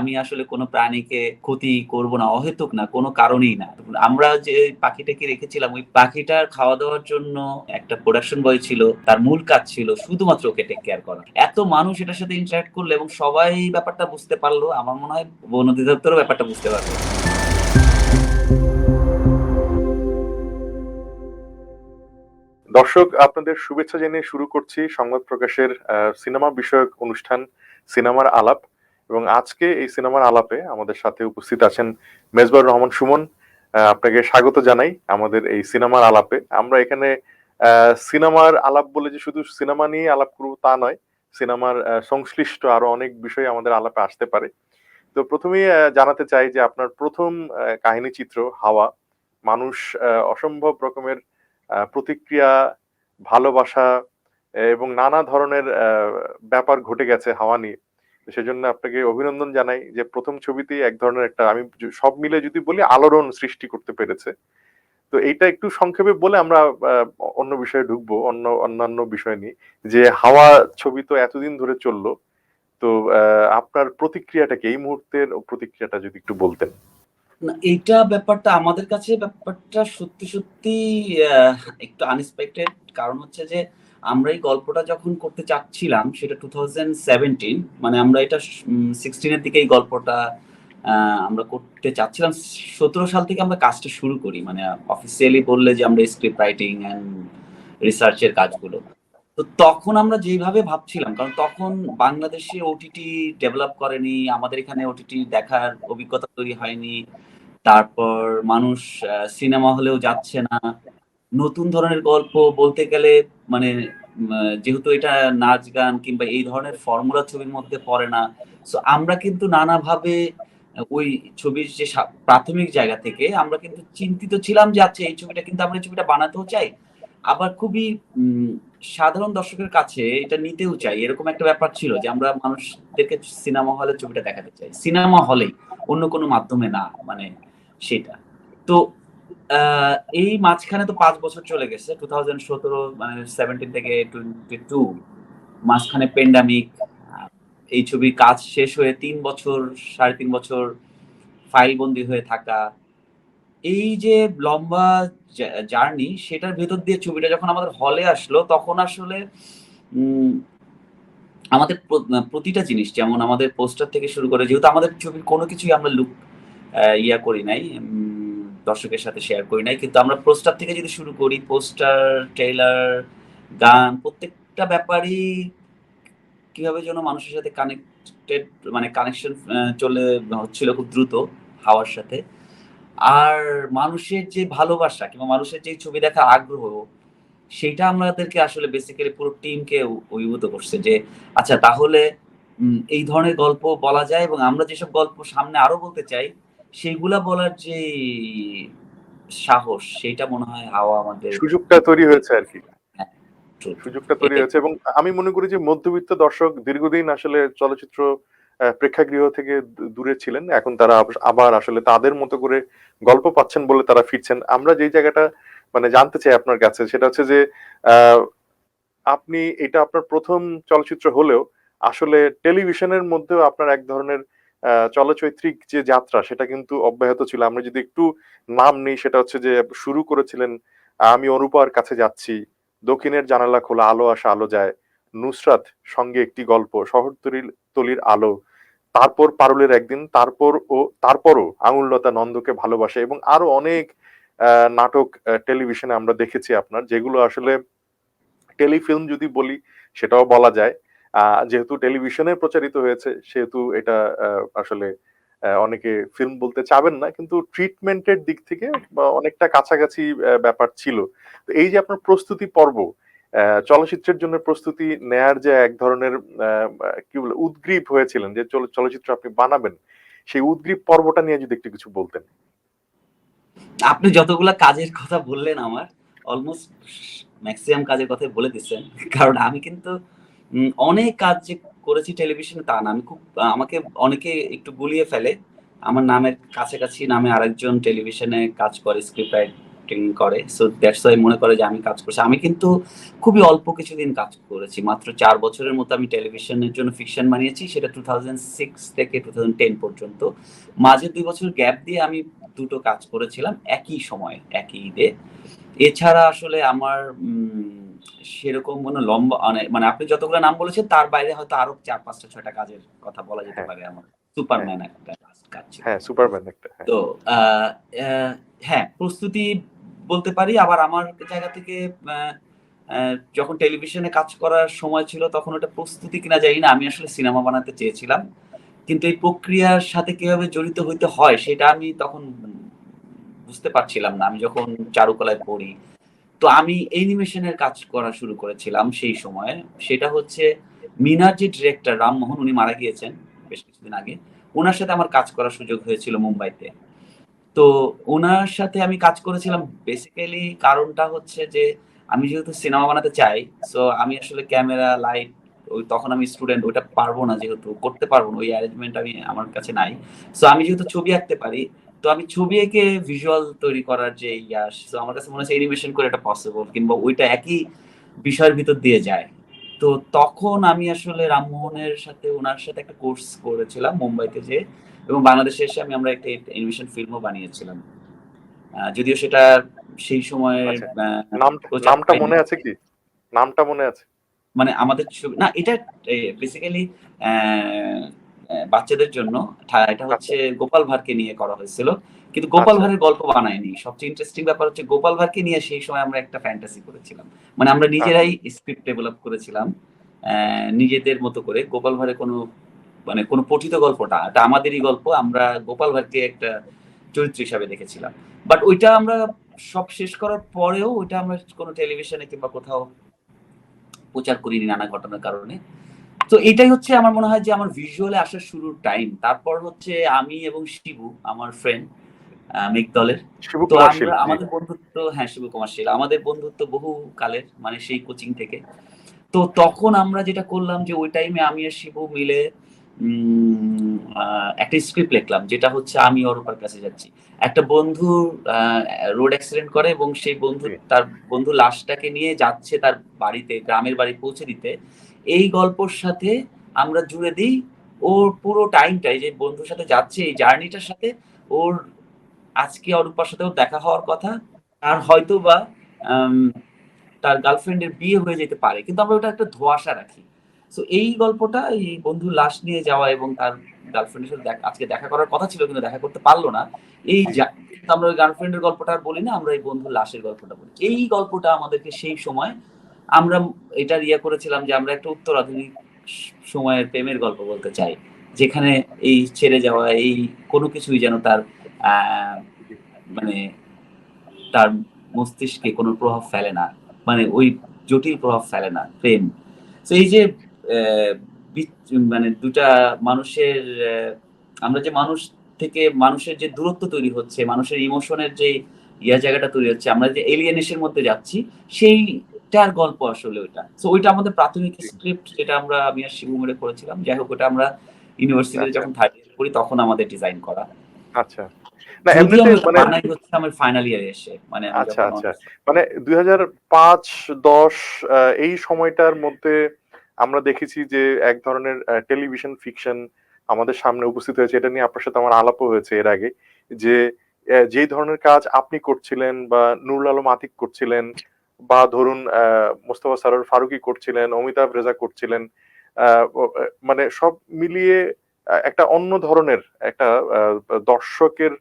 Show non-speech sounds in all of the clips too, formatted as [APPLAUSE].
আমি আসলে কোনো প্রাণীকে ক্ষতি করব না, অহেতুক না, কোনো কারণেই না। আমরা যে পাখিটাকে রেখেছিলাম, ওই পাখিটার খাওয়া দাওয়ার জন্য একটা প্রোডাকশন বয় ছিল, তার মূল কাজ ছিল শুধুমাত্র ওকে টেক কেয়ার করা। এত মানুষ এটার সাথে ইন্টারাক্ট করল এবং সবাই ব্যাপারটা বুঝতে পারল, আমার মনে হয় বন অধিদপ্তরও ব্যাপারটা বুঝতে পারল দর্শক, আপনাদের শুভেচ্ছা জানিয়ে শুরু করছি সংবাদ প্রকাশের সিনেমা বিষয়ক অনুষ্ঠান, সিনেমার আলাপ। এবং আজকে এই সিনেমার আলাপে আমাদের সাথে উপস্থিত আছেন মেজবার রহমান সুমন। আপনাকে স্বাগত জানাই আমাদের এই সিনেমার আলাপে। আমরা এখানে সিনেমার আলাপ বলে যে শুধু সিনেমা নিয়ে আলাপ করব তা নয়, সিনেমার সংশ্লিষ্ট আরও অনেক বিষয় আমাদের আলাপে আসতে পারে। তো প্রথমেই জানাতে চাই যে আপনার প্রথম কাহিনী চিত্র, হাওয়া, মানুষ অসম্ভব রকমের প্রতিক্রিয়া, ভালোবাসা, এবং নানা ধরনের ব্যাপার ঘটে গেছে হাওয়া নিয়ে। সেজন্য আপনাকে অভিনন্দন জানাই যে প্রথম ছবিতেই এক ধরনের একটা আমি সব মিলে যদি বলি আলোড়ন সৃষ্টি করতে পেরেছে। তো এইটা একটু সংক্ষেপে বলে আমরা অন্য বিষয়ে ঢুকবো, অন্য, অন্যান্য বিষয় নিয়ে। যে হাওয়া ছবি তো এতদিন ধরে চলল, তো আপনার প্রতিক্রিয়াটা কি? এই মুহূর্তের প্রতিক্রিয়াটা যদি একটু বলতেন। এইটা ব্যাপারটা আমাদের কাছে ব্যাপারটা সত্যি সত্যি একটু আনএক্সপেক্টেড কারণ হচ্ছে যে আমরা এই গল্পটা যখন করতে চাচ্ছিলাম, সেটা টু থাউজেন্ড সেভেন্টিন মানে আমরা এটা সিক্সটিনের দিকে এই গল্পটা আমরা করতে চাচ্ছিলাম। সতেরো সাল থেকে আমরা কাজটা শুরু করি মানে অফিসিয়ালি বললে যে আমরা স্ক্রিপ্ট রাইটিং অ্যান্ড রিসার্চের কাজগুলো। তো তখন আমরা যেভাবে ভাবছিলাম, কারণ তখন বাংলাদেশে ওটিটি ডেভেলপ করেনি, আমাদের এখানে ওটিটি দেখার অভিজ্ঞতা তৈরি হয়নি, তারপর মানুষ সিনেমা হলেও যাচ্ছে না। নতুন ধরনের গল্প বলতে গেলে মানে যেহেতু এটা নাচ গান কিংবা এই ধরনের ফর্মুলা ছবির মধ্যে পড়ে না সো আমরা কিন্তু নানাভাবে ওই ছবির যে প্রাথমিক জায়গা থেকে আমরা কিন্তু চিন্তিত ছিলাম যে আচ্ছা এই ছবিটা কিন্তু আমরা এই ছবিটা বানাতেও চাই। আবার খুবই সাধারণ দর্শকের কাছে এটা নিতেও চাই। এরকম একটা ব্যাপার ছিল যে আমরা মানুষদেরকে সিনেমা হলে ছবিটা দেখাতে চাই। সিনেমা হলেই অন্য কোনো মাধ্যমে না মানে সেটা। তো এই মাঝখানে তো পাঁচ বছর চলে গেছে টু থাউজেন্ড সতেরো মানে সেভেন্টিন থেকে টোয়েন্টি টু মাঝখানে পেন্ডামিক এই ছবির কাজ শেষ হয়ে তিন বছর, সাড়ে তিন বছর ফাইল বন্দি হয়ে থাকা, এই যে লম্বা জার্নি সেটার ভেতর দিয়ে ছবিটা যখন আমাদের হলে আসলো, তখন আসলে আমাদের প্রতিটা জিনিস, যেমন আমাদের পোস্টার থেকে শুরু করে, যেহেতু আমাদের ছবির কোনো কিছুই আমরা লুক ইয়া করি নাই দর্শকের সাথে শেয়ার করি নাই। কিন্তু আমরা পোস্টার থেকে যদি শুরু করি পোস্টার ট্রেলার গান, প্রত্যেকটা ব্যাপারই কীভাবে যেন মানুষের সাথে কানেক্টেড মানে কানেকশন চলে হচ্ছিল খুব দ্রুত হাওয়ার সাথে। আর মানুষের যে ভালোবাসা কিংবা মানুষের যে ছবি দেখা আগ্রহ, সেইটা আমাদেরকে আসলে বেসিক্যালি পুরো টিমকে অভিভূত করছে যে আচ্ছা তাহলে এই ধরনের গল্প বলা যায় এবং আমরা যেসব গল্প সামনে আরও বলতে চাই সেইগুলা বলার যে সাহস সেইটা মনে হয় হাওয়া আমাদের সুযোগটা তৈরি হয়েছে আর কি। সুযোগটা তৈরি হয়েছে এবং আমি মনে করি যে মধ্যবিত্ত দর্শক দীর্ঘদিন আসলে চলচ্চিত্র প্রেক্ষাগৃহ থেকে দূরে ছিলেন এখন তারা আবার আসলে তাদের মতো করে গল্প পাচ্ছেন বলে তারা ফিরছেন। আমরা যেই জায়গাটা মানে জানতে চাই আপনার কাছে সেটা হচ্ছে যে আপনি এটা আপনার প্রথম চলচ্চিত্র হলেও আসলে টেলিভিশনের মধ্যেও আপনার এক ধরনের চলচ্চিত্রিক যে যাত্রা, সেটা কিন্তু অব্যাহত ছিল। আমরা যদি একটু নাম নেই, সেটা হচ্ছে যে শুরু করেছিলেন আমি অনুপার কাছে যাচ্ছি, দক্ষিণের জানালা খোলা, আলো আসা, আলো যায়। নুসরাত সঙ্গে একটি গল্প শহরতলির তলির আলো। তারপর পারুলের একদিন, তারপর ও তারপরও আঙুললতা নন্দকে ভালোবাসে এবং আরও অনেক নাটক টেলিভিশনে আমরা দেখেছি আপনার, যেগুলো আসলে টেলিফিল্ম যদি বলি, সেটাও বলা যায়। যেহেতু টেলিভিশনে প্রচারিত হয়েছে, সেহেতু এটা আসলে অনেকে ফিল্ম বলতে চাবেন না, কিন্তু ট্রিটমেন্টের দিক থেকে অনেকটা কাছাকাছি ব্যাপার ছিল। তো এই যে আপনার প্রস্তুতি পর্ব চলচ্চিত্রের জন্য প্রস্তুতি নেয়ার যে এক ধরনের কি বলে, উদ্গ্রীব হয়েছিলেন, যে চলচ্চিত্র আপনি বানাবেন, সেই উদ্গ্রীব পর্বটা নিয়ে যদি একটু কিছু বলতেন। আপনি যতগুলা কাজের কথা বললেন আমার অলমোস্ট ম্যাক্সিমাম কাজের কথা বলে দিচ্ছেন। কারণ আমি কিন্তু অনেক কাজ যে করেছি টেলিভিশনে তা না। আমি খুব, আমাকে অনেকে একটু গুলিয়ে ফেলে। আমার নামের কাছাকাছি নামে আরেকজন টেলিভিশনে কাজ করে স্ক্রিপ্ট অ্যাক্টিং করে। সো দ্যাটস ওয়াই মনে করে যে আমি কাজ করছি। আমি কিন্তু খুবই অল্প কিছুদিন কাজ করেছি। মাত্র চার বছরের মতো আমি টেলিভিশনের জন্য ফিকশন বানিয়েছি। সেটা টু থাউজেন্ড সিক্স থেকে টু থাউজেন্ড টেন পর্যন্ত। মাঝে দুই বছর গ্যাপ দিয়ে আমি দুটো কাজ করেছিলাম। একই সময়, একই ঈদে এছাড়া আসলে আমার সেরকম কোনো লম্বা মানে- মানে আপনি যতগুলো নাম বলেছেন তার বাইরে হয়তো আরও চার পাঁচটা ছয়টা কাজের কথা বলা যেতে হ্যাঁ। পারে আমার। সুপারম্যান একটা কাজ- কাজ হ্যাঁ সুপারম্যান একটা হ্যাঁ। তো হ্যাঁ প্রস্তুতি বলতে পারি আবার আমার জায়গা থেকে যখন টেলিভিশনে কাজ করার সময় ছিল তখন ওটা প্রস্তুতি কিনা জানি না আমি আসলে সিনেমা বানাতে চেয়েছিলাম। কিন্তু এই প্রক্রিয়ার সাথে কীভাবে জড়িত হইতে হয় সেটা আমি তখন বুঝতে পারছিলাম না। আমি যখন চারুকলায় পড়ি তো আমি অ্যানিমেশনের কাজ করা শুরু করেছিলাম সেই সময়। সেটা হচ্ছে মিনার যে ডিরেক্টর রামমোহন, উনি মারা গিয়েছেন বেশ কিছুদিন আগে। ওনার সাথে আমার কাজ করার সুযোগ হয়েছিল মুম্বাইতে। তো ওনার সাথে আমি কাজ করেছিলাম বেসিক্যালি কারণটা হচ্ছে যে আমি যেহেতু সিনেমা বানাতে চাই সো আমি আসলে ক্যামেরা লাইট ওই তখন আমি স্টুডেন্ট ওইটা পারব না যেহেতু, করতে পারব না, ওই অ্যারেঞ্জমেন্ট আমি আমার কাছে নাই। সো আমি যেহেতু ছবি আঁকতে পারি তো আমি ছবি এঁকে ভিজুয়াল তৈরি করার যে ইয়া সো আমার কাছে মনে হচ্ছে অ্যানিমেশন করে এটা পসিবল কিংবা ওইটা একই বিষয়ের ভিতর দিয়ে যায়। তো তখন আমি আসলে রামমোহনের সাথে ওনার সাথে একটা কোর্স করেছিলাম মুম্বাইতে যে এবং বাংলাদেশে এসে আমি আমরা একটা অ্যানিমেশন ফিল্মও বানিয়েছিলাম। যদিও সেটা সেই সময়ের আচ্ছা। নামটা মনে আছে কি? নামটা মনে আছে? মানে আমাদের ছবি না এটা বেসিক্যালি বাচ্চাদের জন্য এটা হচ্ছে গোপাল ভাঁড়কে নিয়ে করা হয়েছিল। কিন্তু গোপাল আচ্ছা। ভাঁড়ের গল্প বানায়নি। সবচেয়ে ইন্টারেস্টিং ব্যাপার হচ্ছে গোপাল ভাঁড়কে নিয়ে সেই সময় আমরা একটা ফ্যান্টাসি করেছিলাম। মানে আমরা নিজেরাই স্ক্রিপ্ট ডেভেলপ করেছিলাম নিজেদের মতো করে। গোপাল ভাঁড়ের কোনো মানে কোনো পঠিত গল্পটা এটা আমাদেরই গল্প। আমরা গোপাল ভাঁড়কে একটা চরিত্র হিসাবে দেখেছিলাম। বাট ওইটা আমরা সব শেষ করার পরেও ওইটা আমরা কোনো টেলিভিশনে কিংবা কোথাও প্রচার করিনি নানা ঘটনার কারণে। তো এটাই হচ্ছে আমার মনে হয় যে আমার ভিজুয়ালে আসার শুরুর টাইম তারপর হচ্ছে আমি এবং শিবু আমার ফ্রেন্ড মেঘদলের তো আমরা আমাদের বন্ধুত্ব হ্যাঁ শিবু কুমার শীল। আমাদের বন্ধুত্ব বহু কালের মানে সেই কোচিং থেকে। তো তখন আমরা যেটা করলাম যে ওই টাইমে আমি আর শিবু মিলে একটা স্ক্রিপ্ট লিখলাম যেটা হচ্ছে আমি অরূপার কাছে যাচ্ছি। একটা বন্ধু রোড অ্যাক্সিডেন্ট করে এবং সেই বন্ধু তার বন্ধু লাশটাকে নিয়ে যাচ্ছে তার বাড়িতে গ্রামের বাড়ি পৌঁছে দিতে। এই গল্পর সাথে আমরা জুড়ে দিই ওর পুরো টাইমটাই যে বন্ধুর সাথে যাচ্ছে, এই জার্নিটার সাথে ওর আজকে অরূপার সাথে ওর দেখা হওয়ার কথা। আর হয়তো বা তার গার্লফ্রেন্ডের বিয়ে হয়ে যেতে পারে, কিন্তু আমরা ওটা একটা ধোয়াশা রাখি। তো এই গল্পটা, এই বন্ধুর লাশ নিয়ে যাওয়া এবং তার গার্লফ্রেন্ডের সাথে আজকে দেখা করার কথা ছিল কিন্তু দেখা করতে পারল না। এই আমরা ওই গার্লফ্রেন্ডের গল্পটা আর বলি না, আমরা এই বন্ধুর লাশের গল্পটা বলি। এই গল্পটা আমাদেরকে সেই সময় আমরা এটা ইয়ে করেছিলাম যে আমরা একটা উত্তর আধুনিক সময়ের প্রেমের গল্প বলতে চাই, যেখানে এই ছেড়ে যাওয়া, এই কোনো কিছুই যেন তার মানে তার মস্তিষ্কে কোনো প্রভাব ফেলে না মানে ওই জটিল প্রভাব ফেলে না, প্রেম। তো এই যে মানে দুটা মানুষের আমরা যে মানুষ থেকে মানুষের যে দূরত্ব তৈরি হচ্ছে, মানুষের ইমোশনের যে ইয়া জায়গাটা তৈরি হচ্ছে, আমরা যে এলিয়েনেশন মধ্যে যাচ্ছি সেইটার গল্প আসলে ওইটা। তো ওইটা আমাদের প্রাথমিক স্ক্রিপ্ট যেটা আমরা আমি আর শিবু মিলে করেছিলাম। যাই হোক ওটা আমরা ইউনিভার্সিটিতে আচ্ছা। যখন থার্ড ইয়ার করি তখন আমাদের ডিজাইন করা। আচ্ছা। না এমনিতে মানে বানাই হচ্ছে আমার ফাইনাল ইয়ারে এসে মানে আচ্ছা, আচ্ছা। মানে এই সময়টার মধ্যে আমরা দেখেছি যে এক ধরনের টেলিভিশন ফিকশন আমাদের সামনে উপস্থিত হয়েছে। এটা নিয়ে আপনার সাথে আমার আলাপও হয়েছে এর আগে। যে যেই ধরনের কাজ আপনি করছিলেন বা নুরুল আলম আতিক করছিলেন বা ধরুন মোস্তফা সারোর ফারুকি করছিলেন, অমিতাভ রেজা করছিলেন মানে সব মিলিয়ে একটা অন্য ধরনের একটা দর্শকের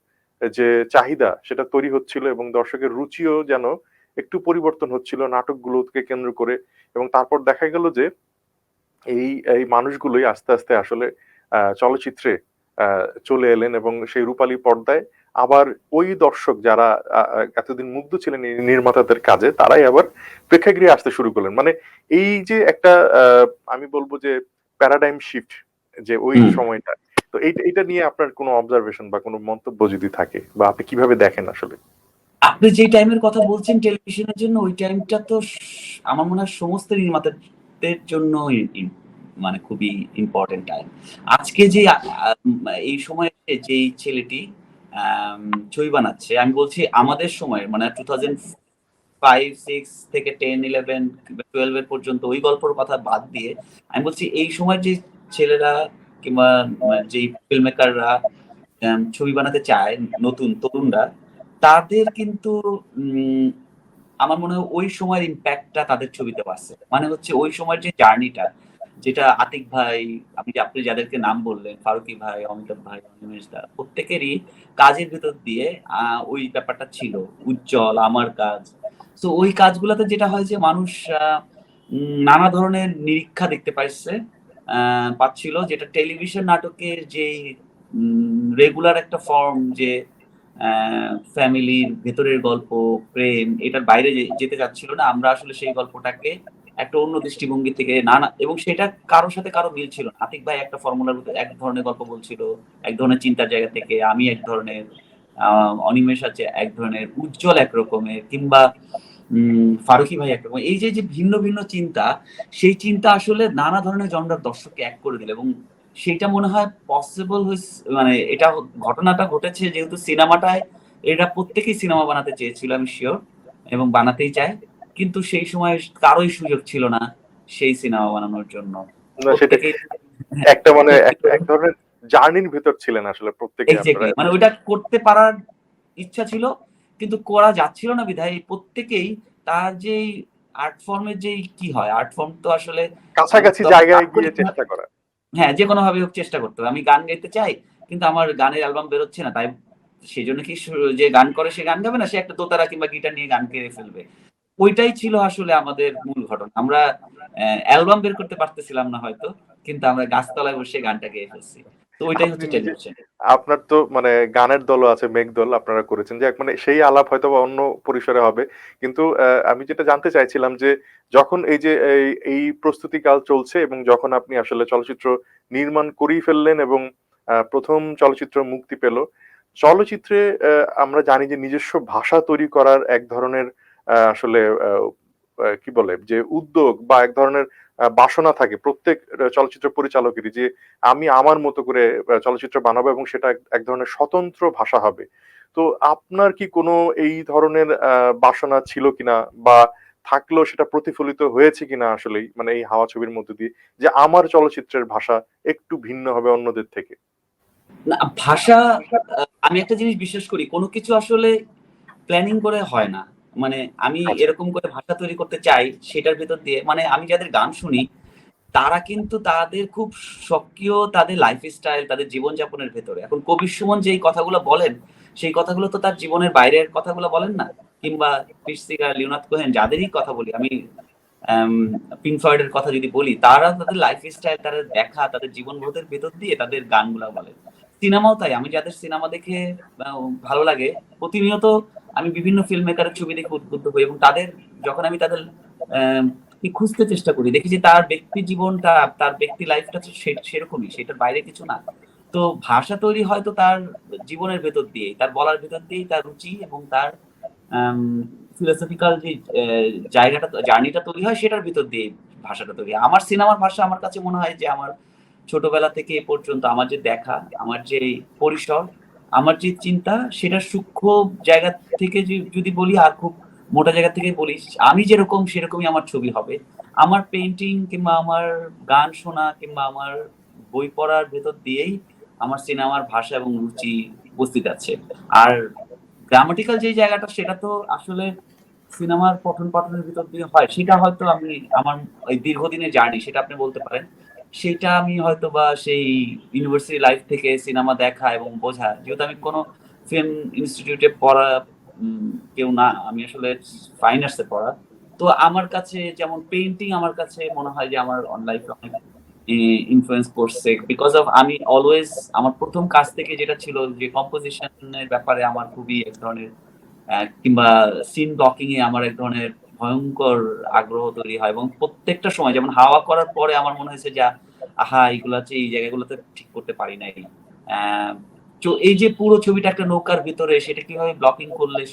যে চাহিদা সেটা তৈরি হচ্ছিল এবং দর্শকের রুচিও যেন একটু পরিবর্তন হচ্ছিল নাটকগুলোকে কেন্দ্র করে এবং তারপর দেখা গেল যে এই এই মানুষগুলোই আস্তে আস্তে আসলে চলচ্চিত্রে চলে এলেন এবং সেই রূপালী পর্দায় আবার ওই দর্শক যারা এতদিন মুগ্ধ ছিলেন এই নির্মাতাদের কাজে তারাই আবার প্রেক্ষাগৃহে আসতে শুরু করলেন। মানে এই যে একটা আহ, আমি বলব যে প্যারাডাইম শিফট যে ওই সময়টা তো এইটা এটা নিয়ে আপনার কোনো অবজারভেশন বা কোনো মন্তব্য যদি থাকে বা আপনি কীভাবে দেখেন আসলে? আপনি যে টাইমের কথা বলছেন টেলিভিশনের জন্য ওই টাইমটা তো আমার মনে হয় সমস্ত নির্মাতাদের জন্য মানে খুবই ইম্পর্টেন্ট টাইম আজকে যে এই সময়ে যে ছেলেটি ছবি বানাচ্ছে। আমি বলছি আমাদের সময় মানে টু থাউজেন্ড ফাইভ সিক্স থেকে টেন ইলেভেন টুয়েলভ এর পর্যন্ত ওই গল্পের কথা বাদ দিয়ে আমি বলছি এই সময় যে ছেলেরা কিংবা যে ফিল্ম মেকাররা ছবি বানাতে চায়, নতুন তরুণরা, তাদের কিন্তু আমার মনে হয় ওই সময়ের ইম্প্যাক্টটা তাদের ছবিতে পাচ্ছে। মানে হচ্ছে ওই সময়ের যে জার্নিটা যেটা আতিক ভাই, আপনি আপনি যাদেরকে নাম বললেন, ফারুকি ভাই, অমিতাভ ভাই অনিমেষ দা, প্রত্যেকেরই কাজের ভিতর দিয়ে ওই ব্যাপারটা ছিল, উজ্জ্বল, আমার কাজ। তো ওই কাজগুলোতে যেটা হয় যে, মানুষ নানা ধরনের নিরীক্ষা দেখতে পাইছে পাচ্ছিল, যেটা টেলিভিশন নাটকের যে রেগুলার একটা ফর্ম যে ফ্যামিলির ভেতরের গল্প, প্রেম, এটার বাইরে যেতে চাচ্ছিল না, আমরা আসলে সেই গল্পটাকে একটা অন্য দৃষ্টিভঙ্গি থেকে নানা, এবং সেটা কারোর সাথে কারও মিল ছিল আতিক ভাই একটা ফর্মুলার এক ধরনের গল্প বলছিল, এক ধরনের চিন্তার জায়গা থেকে আমি এক ধরনের অনিমেষ আছে এক ধরনের, উজ্জ্বল এক রকমের, কিংবা ফারুকি ভাই এক রকম এই যে যে ভিন্ন ভিন্ন চিন্তা, সেই চিন্তা আসলে নানা ধরনের জনরার দর্শককে এক করে দিল, এবং সেটা মনে হয় পসিবল মানে এটা ঘটনাটা ঘটেছে যেহেতু সিনেমাটায় এটা প্রত্যেকেই সিনেমা বানাতে চেয়েছিল, আমি শিওর এবং বানাতেই চায়। কিন্তু সেই সময় কারোই সুযোগ ছিল না সেই সিনেমা বানানোর জন্য। একটা মানে এক- এক ধরনের জার্নির ভিতর ছিলেন আসলে প্রত্যেকে মানে ওইটা করতে পারার ইচ্ছা ছিল কিন্তু করা যাচ্ছিল না বিধায় প্রত্যেকেই তার যেই আর্ট ফর্মের যেই কি হয় আর্ট ফর্ম তো আসলে কাছাকাছি জায়গায় গিয়ে চেষ্টা করা। হ্যাঁ যে কোনো ভাবে হোক চেষ্টা করতে হবে। আমি গান গাইতে চাই কিন্তু আমার গানের অ্যালবাম বেরোচ্ছে না তাই সেই জন্য কি যে গান করে সে গান গাবে না? সে একটা দোতারা কিংবা গিটার নিয়ে গান গেয়ে ফেলবে। ওইটাই ছিল আসলে আমাদের মূল ঘটনা। আমরা অ্যালবাম বের করতে পারতেছিলাম না হয়তো কিন্তু আমরা গাছতলায় বসে গানটা গেয়ে ফেলছি। তো ওইটাই হচ্ছে টেলিভিশন। আপনার তো মানে গানের দলও আছে মেঘ দল আপনারা করেছেন। যে মানে সেই আলাপ হয়তো বা অন্য পরিসরে হবে। কিন্তু আমি যেটা জানতে চাইছিলাম যে যখন এই যে এই- এই প্রস্তুতিকাল চলছে এবং যখন আপনি আসলে চলচ্চিত্র নির্মাণ করেই ফেললেন এবং প্রথম চলচ্চিত্র মুক্তি পেল চলচ্চিত্রে আমরা জানি যে নিজস্ব ভাষা তৈরি করার এক ধরনের আহ, আসলে কি বলে, যে উদ্যোগ বা এক ধরনের বাসনা থাকে প্রত্যেক চলচ্চিত্র পরিচালকেরই যে আমি আমার মতো করে চলচ্চিত্র বানাবো এবং সেটা এক- ধরনের স্বতন্ত্র ভাষা হবে। তো আপনার কি কোনো এই ধরনের বাসনা ছিল কিনা বা থাকলেও সেটা প্রতিফলিত হয়েছে কিনা আসলেই মানে এই হাওয়া ছবির মধ্যে দিয়ে, যে আমার চলচ্চিত্রের ভাষা একটু ভিন্ন হবে অন্যদের থেকে? না, ভাষা আমি একটা জিনিস বিশ্বাস করি, কোনো কিছু আসলে প্ল্যানিং করে হয় না। মানে আমি আচ্ছা। এরকম করে ভাষা তৈরি করতে চাই সেটার ভেতর দিয়ে মানে আমি যাদের গান শুনি তারা কিন্তু তাদের খুব সক্রিয় তাদের লাইফ স্টাইল তাদের জীবনযাপনের ভেতরে। এখন কবির সুমন যেই কথাগুলো বলেন সেই কথাগুলো তো তার জীবনের বাইরের কথাগুলো বলেন না? কিংবা পিসিকা লিওনাথ কোহেন যাদেরই কথা বলি আমি পিঙ্ক ফ্লয়েডের কথা যদি বলি তারা তাদের লাইফ স্টাইল তাদের দেখা তাদের জীবনবোধের ভেতর দিয়ে তাদের গানগুলো বলে। সিনেমাও তাই আমি যাদের সিনেমা দেখে ভালো লাগে প্রতিনিয়ত আমি বিভিন্ন ফিল্ম মেকারের ছবি দেখে উদ্বুদ্ধ হই এবং তাদের, যখন আমি তাদের খুঁজতে চেষ্টা করি, দেখি যে তার ব্যক্তি জীবনটা, তার ব্যক্তি লাইফটা সেরকমই, সেটার বাইরে কিছু না। তো ভাষা তৈরি হয়তো তার জীবনের ভেতর দিয়েই, তার বলার ভেতর দিয়েই তার রুচি এবং তার ফিলোসফিক্যাল যে জায়গাটা, জার্নিটা তৈরি হয় সেটার ভিতর দিয়ে ভাষাটা তৈরি আমার সিনেমার ভাষা আমার কাছে মনে হয় যে আমার ছোটবেলা থেকে এ পর্যন্ত আমার যে দেখা, আমার যে পরিসর আমার যে চিন্তা, সেটা সূক্ষ্ম জায়গা থেকে যদি বলি আর খুব মোটা জায়গা থেকে বলি, আমি যেরকম সেরকমই আমার ছবি হবে। আমার পেন্টিং কিংবা আমার গান শোনা কিংবা আমার বই পড়ার ভেতর দিয়েই আমার সিনেমার ভাষা এবং রুচি উপস্থিত আছে। আর গ্রামাটিক্যাল যে জায়গাটা, সেটা তো আসলে সিনেমার পঠন পাঠনের ভিতর দিয়ে হয়। সেটা হয়তো আমি আমার ওই দীর্ঘদিনের জার্নি সেটা আপনি বলতে পারেন। সেটা আমি হয়তো বা সেই ইউনিভার্সিটি লাইফ থেকে সিনেমা দেখা এবং বোঝা। যেহেতু আমি কোনো ফিল্ম ইনস্টিটিউটে পড়া কেউ না, আমি আসলে ফাইন আর্টসে পড়া। তো আমার কাছে যেমন পেইন্টিং আমার কাছে মনে হয় যে আমার অন লাইফে অনেক ইনফ্লুয়েন্স করছে। বিকজ অফ আমি অলওয়েজ আমার প্রথম কাজ থেকে যেটা ছিল যে কম্পোজিশনের ব্যাপারে আমার খুবই এক ধরনের কিংবা সিন ব্লকিং এ আমার এক ধরনের ভয়ঙ্কর আগ্রহ তৈরি হয় এবং প্রত্যেকটা সময় যেমন হাওয়া করার পরে আমার মনে হয়েছে যে আহা এইগুলো আছে এই জায়গাগুলোতে ঠিক করতে পারি নাই। তো এই যে পুরো ছবিটা একটা নৌকার ভিতরে সেটা কীভাবে ব্লকিং করলে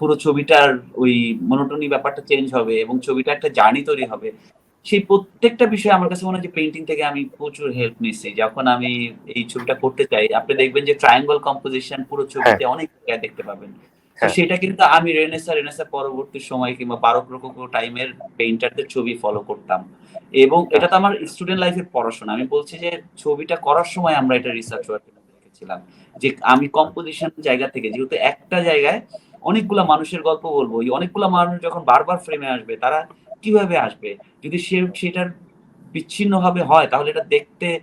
পুরো ছবিটার ওই মনোটনি ব্যাপারটা চেঞ্জ হবে এবং ছবিটা একটা জার্নি তৈরি হবে সেই প্রত্যেকটা বিষয়ে আমার কাছে মনে হয় যে পেন্টিং থেকে আমি প্রচুর হেল্প নিচ্ছি যখন আমি এই ছবিটা করতে চাই আপনি দেখবেন যে ট্রায়াঙ্গল কম্পোজিশন পুরো ছবিতে অনেক জায়গায় দেখতে পাবেন। হ্যাঁ। সেটা কিন্তু আমি রেনেসা রেনেসা পরবর্তী সময় কিংবা বারোক রোকোকো টাইমের পেইন্টারদের ছবি ফলো করতাম। এবং এটা তো আমার স্টুডেন্ট লাইফের পড়াশোনা। আমি বলছি যে ছবিটা করার সময় আমরা এটা রিসার্চ ওয়ার্ক দেখেছিলাম। যে আমি কম্পোজিশন জায়গা থেকে যেহেতু একটা জায়গায় অনেকগুলা মানুষের গল্প বলব এই অনেকগুলা মানুষ যখন বারবার ফ্রেমে আসবে তারা কীভাবে আসবে? যদি সে সেটার বিচ্ছিন্ন ভাবে হয় তাহলে এটা দেখতে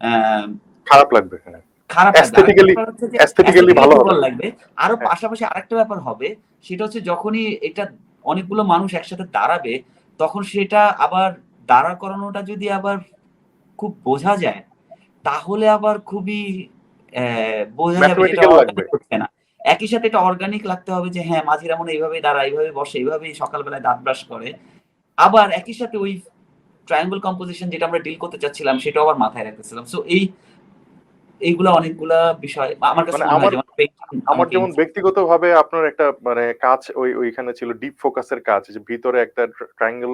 আহ, খারাপ লাগবে হ্যাঁ। খারাপ লাগবে। ভালো লাগবে। আরও হ্যাঁ। পাশাপাশি আরেকটা ব্যাপার হবে সেটা হচ্ছে যখনই এটা অনেকগুলো মানুষ একসাথে দাঁড়াবে তখন সেটা আবার দাঁড়া করানোটা যদি আবার খুব বোঝা যায় তাহলে আবার খুবই বোঝা যাবে এটা না। একই সাথে এটা অর্গানিক লাগতে হবে যে হ্যাঁ মাঝিরা মনে এইভাবে দাঁড়ায় এইভাবে বসে এইভাবেই সকালবেলায় দাঁত ব্রাশ করে। আবার একই সাথে ওই ট্রায়াঙ্গল কম্পোজিশন যেটা আমরা ডিল করতে চাচ্ছিলাম সেটাও আবার মাথায় রাখতেছিলাম। সো এই এইগুলা অনেকগুলা বিষয় আমার কাছে মানে আমার- যেমন যেমন ব্যক্তিগতভাবে আপনার একটা মানে কাজ ওই ওইখানে ছিল ডিপ ফোকাসের কাজ যে ভিতরে একটা ট্রায়াঙ্গেল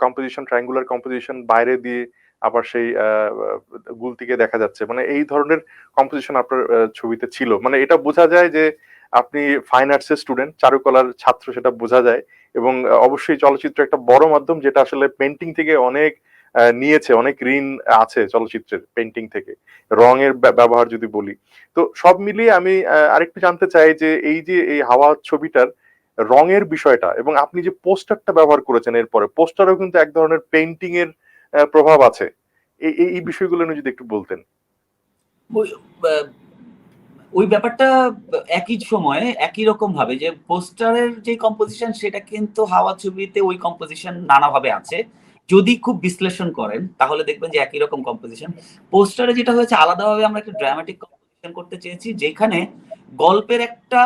কম্পোজিশন ট্রায়াঙ্গুলার কম্পোজিশন বাইরে দিয়ে আবার সেই গুলতিকে দেখা যাচ্ছে। মানে এই ধরনের কম্পোজিশন আপনার ছবিতে ছিল। মানে এটা বোঝা যায় যে আপনি ফাইন আর্টসের স্টুডেন্ট চারুকলার ছাত্র সেটা বোঝা যায়। এবং অবশ্যই চলচ্চিত্র একটা বড় মাধ্যম যেটা আসলে পেন্টিং থেকে অনেক নিয়েছে, অনেক ঋণ আছে চলচ্চিত্রের পেন্টিং থেকে। রঙের ব্য- ব্যবহার যদি বলি। তো সব মিলিয়ে আমি আরেকটু জানতে চাই যে এই যে, এই হাওয়া ছবিটার রঙের বিষয়টা এবং আপনি যে পোস্টারটা ব্যবহার করেছেন এরপরে, পোস্টারও কিন্তু এক ধরনের পেন্টিং এর প্রভাব আছে। এই- এই বিষয়গুলো নিয়ে যদি একটু বলতেন। ওই ব্যাপারটা একই সময়ে একই রকম ভাবে যে, পোস্টারের যে কম্পোজিশন সেটা কিন্তু হাওয়া ছবিতে ওই কম্পোজিশন নানাভাবে আছে। যদি খুব বিশ্লেষণ করেন, তাহলে দেখবেন যে একই রকম কম্পোজিশন পোস্টারে যেটা হয়েছে, আলাদাভাবে আমরা একটা ড্রামাটিক কম্পোজিশন করতে চেয়েছি, যেখানে গল্পের একটা,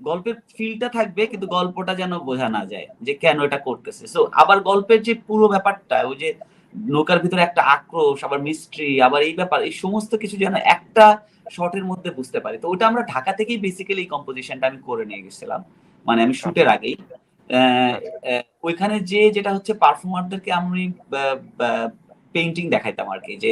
গল্পের ফিলটা থাকবে, কিন্তু গল্পটা যেন বোঝা না যায় যে কেন এটা করতেছে। সো আবার গল্পের যে পুরো ব্যাপারটা, ওই যে নৌকার ভিতরে একটা আক্রোশ, আবার মিস্ট্রি আবার এই ব্যাপার, এই সমস্ত কিছু যেন একটা শর্টের মধ্যে বুঝতে পারি। তো ওটা আমরা ঢাকা থেকেই বেসিক্যালি কম্পোজিশনটা আমি করে নিয়ে গেছিলাম। মানে আমি শুটের আগেই। ওইখানে যে যেটা হচ্ছে পারফর্মারদেরকে আমি পেন্টিং দেখাইতাম আর কি যে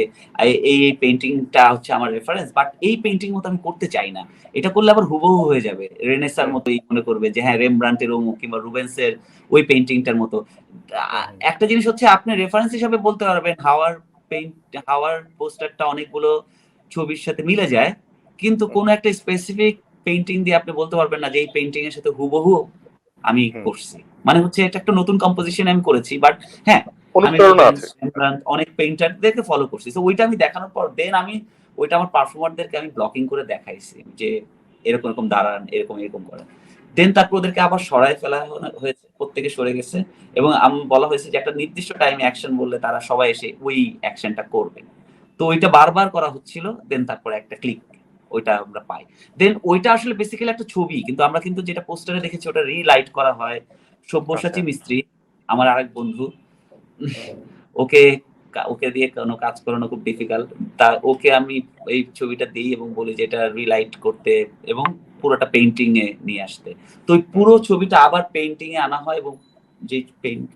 এই পেন্টিংটা হচ্ছে আমার রেফারেন্স বাট এই পেন্টিং মতো আমি করতে চাই না। এটা করলে আবার হুবহু হয়ে যাবে। রেনেসার মতোই মনে করবে যে হ্যাঁ রেমব্রান্টের অমুক কিংবা রুবেন্সের ওই পেন্টিংটার মতো। একটা জিনিস হচ্ছে আপনি রেফারেন্স হিসাবে বলতে পারবেন, হাওয়ার পেইন্ট হাওয়ার পোস্টারটা অনেকগুলো ছবির সাথে মিলে যায়, কিন্তু কোনো একটা স্পেসিফিক পেইন্টিং দিয়ে আপনি বলতে পারবেন না যে এই পেইন্টিং এর সাথে হুবহু আমি করছি। মানে হচ্ছে এটা একটা নতুন কম্পোজিশন আমি করেছি বাট হ্যাঁ অনেক পেইন্টারদেরকে ফলো করছি। তো ওইটা আমি দেখানোর পর দেন আমি ওইটা আমার পারফর্মারদেরকে আমি ব্লকিং করে দেখাইছি যে এরকম এরকম দাঁড়ান এরকম এরকম করেন। দেন তারপর ওদেরকে আবার সরায় ফেলা হয়েছে প্রত্যেকে সরে গেছে এবং আমি বলা হয়েছে যে একটা নির্দিষ্ট টাইমে অ্যাকশন বললে তারা সবাই এসে ওই অ্যাকশনটা করবে। তো ওইটা বারবার করা হচ্ছিল দেন তারপরে একটা ক্লিক ওইটা আমরা পাই। দেন ওইটা আসলে বেসিক্যালি একটা ছবি কিন্তু আমরা কিন্তু যেটা পোস্টারে দেখেছি ওটা রিলাইট করা হয়। সব্যসাচী আচ্ছা। মিস্ত্রি আমার আরেক বন্ধু। ওকে ওকে দিয়ে কোনো কাজ করানো খুব ডিফিকাল্ট তা ওকে আমি এই ছবিটা দিই এবং বলি যে এটা রিলাইট করতে এবং পুরোটা পেন্টিং এ নিয়ে আসতে। তো ওই পুরো ছবিটা আবার পেন্টিং এ আনা হয় এবং যে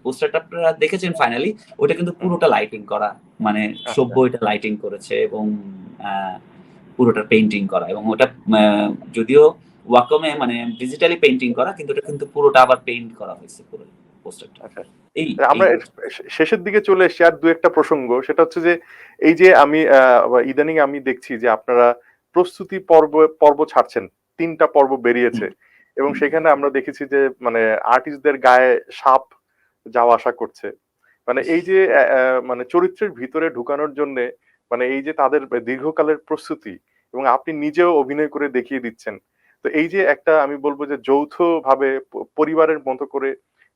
পোস্টারটা আপনারা দেখেছেন ফাইনালি ওটা কিন্তু পুরোটা লাইটিং করা। মানে সভ্য এটা লাইটিং করেছে এবং আহ, পুরোটা পেন্টিং করা এবং ওটা যদিও ওয়াকমে মানে ডিজিটালি পেন্টিং করা কিন্তু ওটা কিন্তু পুরোটা আবার পেইন্ট করা হয়েছে পুরো পোস্টারটা আচ্ছা। এই আমরা শেষের দিকে চলে এসেছি আর দু একটা প্রসঙ্গ সেটা হচ্ছে যে এই যে আমি ইদানিং আমি দেখছি যে আপনারা প্রস্তুতি পর্ব পর্ব ছাড়ছেন তিনটা পর্ব বেরিয়েছে এবং সেখানে আমরা দেখেছি যে মানে আর্টিস্টদের গায়ে সাপ যাওয়া আসা করছে। মানে এই যে আহ, আহ, মানে চরিত্রের ভিতরে ঢুকানোর জন্য মানে এই যে তাদের দীর্ঘকালের প্রস্তুতি এবং আপনি নিজেও অভিনয় করে দেখিয়ে দিচ্ছেন। তো এই যে একটা আমি বলব যে যৌথ ভাবে পরিবারের মতো করে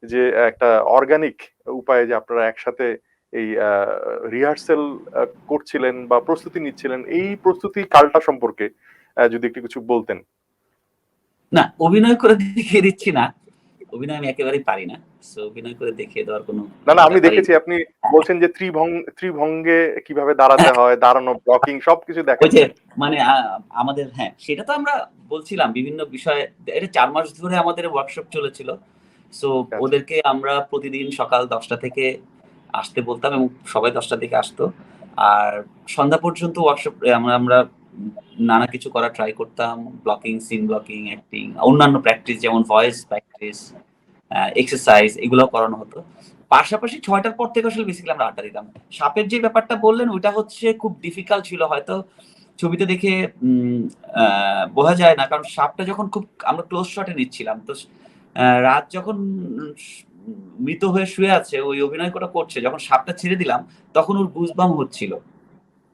যে একটা অর্গানিক উপায়ে যে আপনারা একসাথে এই রিহার্সেল করছিলেন বা প্রস্তুতি নিচ্ছিলেন, এই প্রস্তুতি কালটা সম্পর্কে যদি একটু কিছু বলতেন। না, অভিনয় করে দেখিয়ে দিচ্ছি না। অভিনয় আমি একেবারেই পারি না সো অভিনয় করে দেখিয়ে দেওয়ার কোনো না না আমি দেখেছি আপনি বলছেন যে ত্রিভঙ্গ ত্রিভঙ্গে কীভাবে দাঁড়াতে হয়। দাঁড়ানো ব্লকিং সবকিছু দেখা ওই যে মানে আমাদের হ্যাঁ সেটা তো আমরা বলছিলাম বিভিন্ন বিষয়ে এটা চার মাস ধরে আমাদের ওয়ার্কশপ চলেছিল সো আচ্ছা। ওদেরকে আমরা প্রতিদিন সকাল দশটা থেকে আসতে বলতাম এবং সবাই দশটার থেকে আসতো আর সন্ধ্যা পর্যন্ত ওয়ার্কশপ আমরা আমরা নানা কিছু করা ট্রাই করতাম ব্লকিং সিন ব্লকিং অ্যাক্টিং অন্যান্য প্র্যাকটিস যেমন ভয়েস প্র্যাকটিস এক্সারসাইজ এগুলো করানো হতো। পাশাপাশি ছয়টার পর থেকে আসলে বেসিক্যালি আমরা আড্ডা দিতাম। সাপের যে ব্যাপারটা বললেন, ওইটা হচ্ছে খুব ডিফিকাল্ট ছিল। হয়তো ছবিতে দেখে বোঝা যায় না। কারণ সাপটা যখন খুব, আমরা ক্লোজ শটে নিচ্ছিলাম। তো রাত যখন মৃত হয়ে শুয়ে আছে, ওই অভিনয় করা করছে, যখন সাপটা ছেড়ে দিলাম, তখন ওর বুঝবাম হচ্ছিল।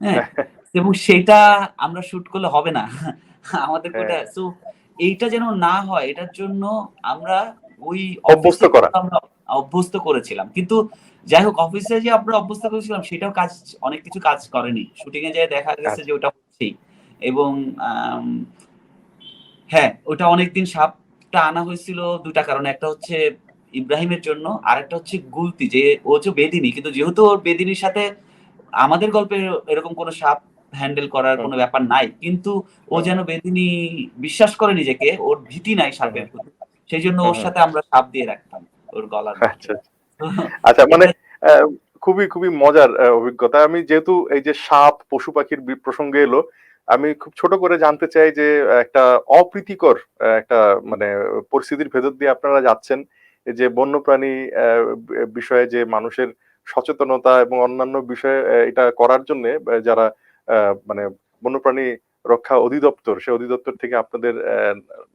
হ্যাঁ? [LAUGHS] এবং সেটা আমরা শুট করলে হবে না। আমাদের ওটা হ্যাঁ। এইটা যেন না হয় এটার জন্য আমরা ওই অভ্যস্ত করা। আমরা অভ্যস্ত করেছিলাম। কিন্তু যাই হোক অফিসে যে আমরা অভ্যস্ত করেছিলাম সেটাও কাজ অনেক কিছু কাজ করেনি। শুটিং এ যায় দেখা গেছে আচ্ছা। যে ওটা হচ্ছেই। এবং হ্যাঁ ওটা অনেকদিন সাপটা আনা হয়েছিল দুটা কারণে। একটা হচ্ছে ইব্রাহিমের জন্য আর একটা হচ্ছে গুলতি। যে ও হচ্ছে বেদিনী কিন্তু যেহেতু ওর বেদিনীর সাথে আমাদের গল্পে এরকম কোনো সাপ হ্যান্ডেল করার কোনো ব্যাপার নাই। কিন্তু ও যেন বেদিনী বিশ্বাস করে নিজেকে ওর ভীতি নাই সাপের প্রতি সেই জন্য ওর সাথে আমরা সাপ দিয়ে রাখতাম ওর গলার আচ্ছা আচ্ছা। [LAUGHS] মানে খুবই খুবই মজার অভিজ্ঞতা। আমি যেহেতু এই যে সাপ পশু পাখির প্রসঙ্গে এলো আমি খুব ছোট করে জানতে চাই যে একটা অপ্রীতিকর একটা মানে পরিস্থিতির ভেতর দিয়ে আপনারা যাচ্ছেন যে বন্যপ্রাণী বিষয়ে যে মানুষের সচেতনতা এবং অন্যান্য বিষয়ে এটা করার জন্য যারা মানে বন্যপ্রাণী রক্ষা অধিদপ্তর সে অধিদপ্তর থেকে আপনাদের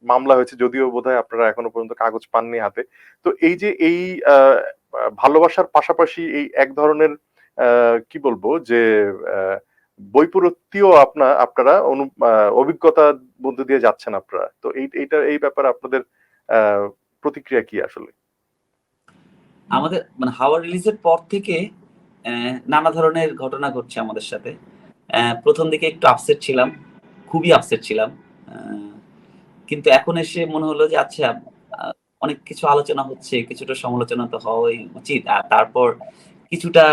মামলা হয়েছে যদিও বোধহয় আপনারা এখনও পর্যন্ত কাগজ পাননি হাতে। তো এই যে এই ভালোবাসার পাশাপাশি এই এক ধরনের কি বলব যে আহ, বৈপরত্যীয় আপনার আপনারা অভিজ্ঞতার মধ্যে দিয়ে যাচ্ছেন আপনারা। তো এই এইটা এই ব্যাপারে আপনাদের প্রতিক্রিয়া কি আসলে? আমাদের মানে হাওয়া রিলিজের পর থেকে নানা ধরনের ঘটনা ঘটছে আমাদের সাথে। প্রথম দিকে একটু আপসেট ছিলাম খুবই আপসেট ছিলাম। কিন্তু এখন এসে মনে হলো যে আচ্ছা অনেক কিছু আলোচনা হচ্ছে কিছুটা সমালোচনা তো হওয়াই উচিত। আর তারপর কিছুটা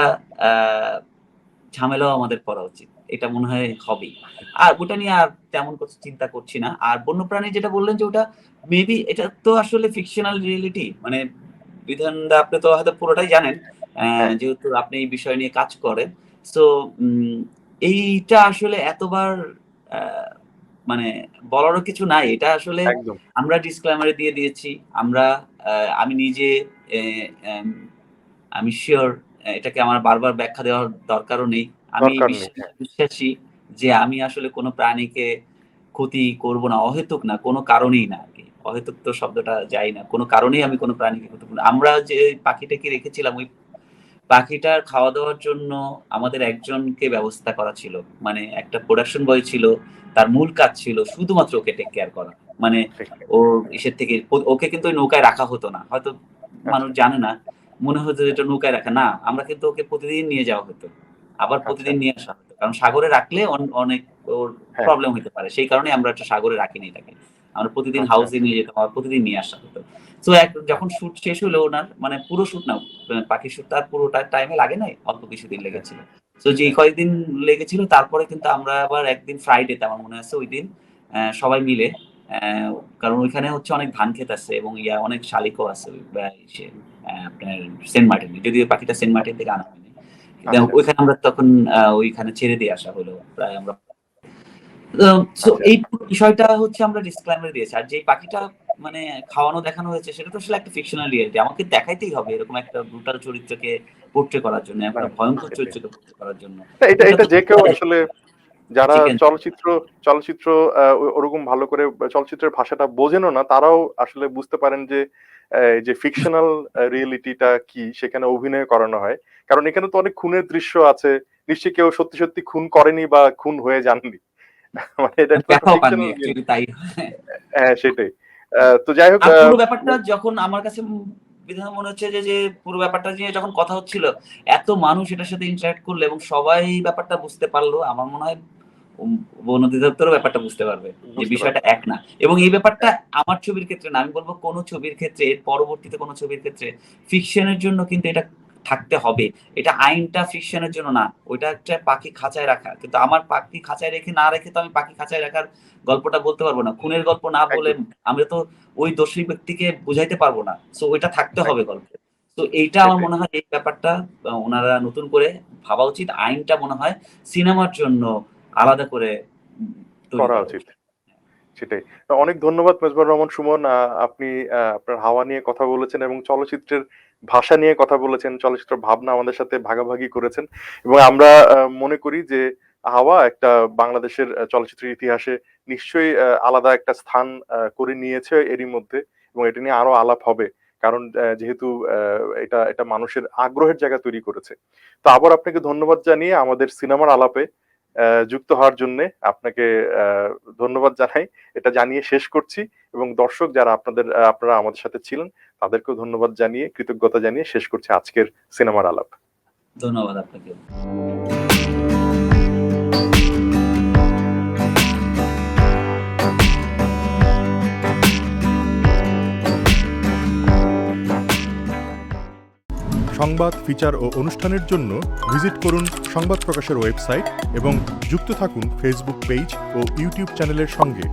ঝামেলাও আমাদের করা উচিত। এটা মনে হয় হবেই। আর ওটা নিয়ে আর তেমন কিছু চিন্তা করছি না। আর বন্যপ্রাণী যেটা বললেন যে ওটা মেবি এটা তো আসলে ফিকশনাল রিয়েলিটি মানে বিধান দা আপনি তো হয়তো পুরোটাই জানেন। আহ, যেহেতু আপনি এই বিষয় নিয়ে কাজ করেন। সো এইটা আসলে এতবার মানে বলারও কিছু নাই। এটা আসলে আমরা ডিসক্লেমারে দিয়ে দিয়েছি। আমরা আমি নিজে আমি শিওর এটাকে আমার বারবার ব্যাখ্যা দেওয়ার দরকারও নেই। আমি বিশ্বাসী যে আমি আসলে কোনো প্রাণীকে ক্ষতি করব না অহেতুক না কোনো কারণেই না আর কি অহেতুক তো শব্দটা যাই না। কোনো কারণেই আমি কোনো প্রাণীকে ক্ষতি করব। আমরা যে পাখিটাকে রেখেছিলাম ওই পাখিটার খাওয়া দাওয়ার জন্য আমাদের একজনকে ব্যবস্থা করা ছিল। মানে একটা প্রোডাকশন বয় ছিল তার মূল কাজ ছিল শুধুমাত্র ওকে টেক কেয়ার করা। মানে। ওর ইসের থেকে ওকে কিন্তু ওই নৌকায় রাখা হতো না। হয়তো মানুষ জানে না মনে হতো যে এটা নৌকায় রাখা। না আমরা কিন্তু ওকে প্রতিদিন নিয়ে যাওয়া হতো। আবার প্রতিদিন নিয়ে আসা হতো। কারণ সাগরে রাখলে অন- অনেক ওর হ্যাঁ। প্রবলেম হতে পারে। সেই কারণে আমরা একটা সাগরে রাখিনি তাকে আমরা প্রতিদিন আচ্ছা। হাউসে নিয়ে যেতাম প্রতিদিন নিয়ে আসা হতো। তো যখন শুট শেষ হলো ওনার মানে পুরো শুট না পাখি শুট তার পুরোটা টাইমে লাগে নাই? অল্প কিছুদিন লেগেছিল। তো যে কয়েকদিন লেগেছিল তারপরে কিন্তু আমরা আবার একদিন ফ্রাইডেতে আমার মনে আছে ওই দিন সবাই মিলে কারণ ওইখানে হচ্ছে অনেক ধান ক্ষেত আছে এবং ইয়া অনেক শালিকও আছে আপনার সেন্ট মার্টিনে যদিও পাখিটা সেন্ট মার্টিন থেকে আনা হয়নি। আচ্ছা। ওইখানে আমরা তখন ওইখানে ছেড়ে দিয়ে আসা হলো প্রায় আমরা। আচ্ছা। এই বিষয়টা হচ্ছে আমরা ডিসক্লেমার দিয়েছি। আর যে পাখিটা মানে খাওয়ানো দেখানো হয়েছে সেটা তো আসলে একটা ফিকশনাল রিয়েলিটি আমাকে দেখাইতেই হবে এরকম একটা ব্রুটাল চরিত্রকে পোর্ট্রে করার জন্য একটা ভয়ঙ্কর চরিত্রকে পোর্ট্রে করার জন্য। এটা এটা যে কেউ আসলে যারা চলচ্চিত্র চলচ্চিত্র ওরকম ভালো করে চলচ্চিত্রের ভাষাটা বোঝেনও না তারাও আসলে বুঝতে পারেন যে যে ফিকশনাল রিয়েলিটিটা কি সেখানে অভিনয় করানো হয়। কারণ এখানে তো অনেক খুনের দৃশ্য আছে নিশ্চয়ই কেউ সত্যি সত্যি খুন করেনি বা খুন হয়ে যাননি। [LAUGHS] মানে এটা হ্যাঁ সেটাই। তো যাই হোক পুরো ব্যাপারটা যখন আমার কাছে বিধান মনে হচ্ছে যে যে পুরো ব্যাপারটা নিয়ে যখন কথা হচ্ছিল এত মানুষ এটার সাথে ইন্টারাক্ট করল এবং সবাই ব্যাপারটা বুঝতে পারল আমার মনে হয় বন অধিদপ্তরও ব্যাপারটা বুঝতে পারবে যে বিষয়টা এক না। এবং এই ব্যাপারটা আমার ছবির ক্ষেত্রে না আমি বলব কোনো ছবির ক্ষেত্রে এর পরবর্তীতে কোনো ছবির ক্ষেত্রে ফিকশনের জন্য কিন্তু এটা থাকতে হবে। এটা আইনটা ফিকশনের জন্য না। ওইটা একটা পাখি খাঁচায় রাখা। কিন্তু আমার পাখি খাঁচায় রেখে না রেখে তো আমি পাখি খাঁচায় রাখার গল্পটা বলতে পারব না। খুনের গল্প না বলে আমরা তো ওই দোষী ব্যক্তিকে বুঝাইতে পারব না। সো ওইটা থাকতে হবে গল্পে। তো এইটা আমার মনে হয় এই ব্যাপারটা ওনারা নতুন করে ভাবা উচিত। আইনটা মনে হয় সিনেমার জন্য আলাদা করে করা উচিত। সেটাই। তো অনেক ধন্যবাদ মেজবার রহমান সুমন আপনি আপনার হাওয়া নিয়ে কথা বলেছেন এবং চলচ্চিত্রের ভাষা নিয়ে কথা বলেছেন, চলচ্চিত্র ভাবনা আমাদের সাথে ভাগাভাগি করেছেন এবং আমরা মনে করি যে হাওয়া একটা বাংলাদেশের চলচ্চিত্রের ইতিহাসে নিশ্চয়ই আলাদা একটা স্থান করে নিয়েছে এরই মধ্যে এবং এটা নিয়ে আরও আলাপ হবে। কারণ যেহেতু এটা এটা মানুষের আগ্রহের জায়গা তৈরি করেছে। তো আবার আপনাকে ধন্যবাদ জানিয়ে আমাদের সিনেমার আলাপে যুক্ত হওয়ার জন্য আপনাকে ধন্যবাদ জানাই। এটা জানিয়ে শেষ করছি এবং দর্শক যারা আপনাদের আপনারা আমাদের সাথে ছিলেন তাদেরকেও ধন্যবাদ জানিয়ে কৃতজ্ঞতা জানিয়ে শেষ করছে আজকের সিনেমার আলাপ। ধন্যবাদ আপনাকে। সংবাদ ফিচার ও অনুষ্ঠানের জন্য ভিজিট করুন সংবাদ প্রকাশের ওয়েবসাইট এবং যুক্ত থাকুন ফেসবুক পেজ ও ইউটিউব চ্যানেলের সঙ্গে।